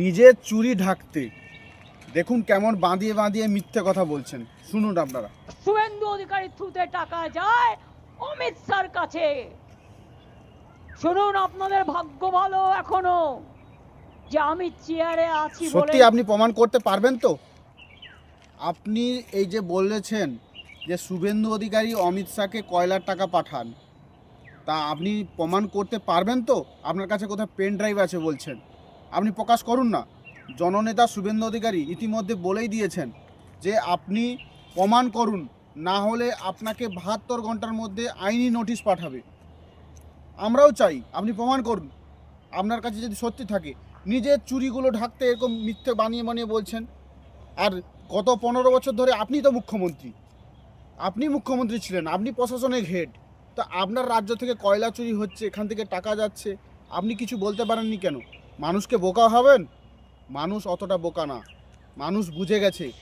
নিজের চুরি ঢাকতে। দেখুন কেমন বাঁধিয়ে বাঁধিয়ে মিথ্যে কথা বলছেন। শুনুন আপনারা। শুভেন্দু অধিকারীর থ্রুতে টাকা যায় অমিত স্যার কাছে। শুনুন আপনাদের ভাগ্য ভালো এখনও যে আমি চেয়ারে আছি সত্যি আপনি প্রমাণ করতে পারবেন তো? আপনি এই যে বলেছেন যে শুভেন্দু অধিকারী অমিত শাহকে কয়লার টাকা পাঠান তা আপনি প্রমাণ করতে পারবেন তো? আপনার কাছে কোথায় পেন ড্রাইভ আছে বলছেন। আপনি প্রকাশ করুন না। জননেতা শুভেন্দু অধিকারী ইতিমধ্যে বলেই দিয়েছেন যে আপনি প্রমাণ করুন, না হলে আপনাকে বাহাত্তর ঘণ্টার মধ্যে আইনি নোটিশ পাঠাবে। আমরাও চাই আপনি প্রমাণ করুন। আপনার কাছে যদি সত্যি থাকে, নিজের চুরিগুলো ঢাকতে এরকম মিথ্যে বানিয়ে বানিয়ে বলছেন। আর গত পনেরো বছর ধরে আপনি তো মুখ্যমন্ত্রী। আপনি মুখ্যমন্ত্রী ছিলেন, আপনি প্রশাসনের হেড। তা আপনার রাজ্য থেকে কয়লা চুরি হচ্ছে, এখান থেকে টাকা যাচ্ছে, আপনি কিছু বলতে পারেননি কেন? মানুষকে বোকা হবেন? মানুষ অতটা বোকা না। মানুষ বুঝে গেছে।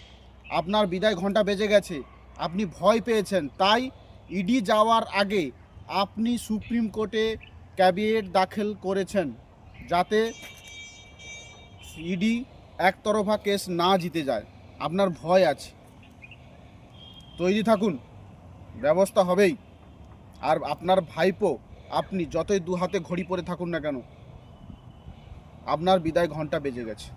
আপনার বিদায় ঘণ্টা বেজে গেছে। আপনি ভয় পেয়েছেন। তাই ইডি যাওয়ার আগে আপনি সুপ্রিম কোর্টে ক্যাবিনেট দাখিল করেছেন যাতে ইডি একতরফা কেস না জিতে যায়। আপনার ভয় আছে। তৈরি থাকুন। ব্যবস্থা হবেই। আর আপনার ভাইপো, আপনি যতই দু হাতে ঘড়ি পরে থাকুন না কেন আপনার বিদায় ঘণ্টা বেজে গেছে।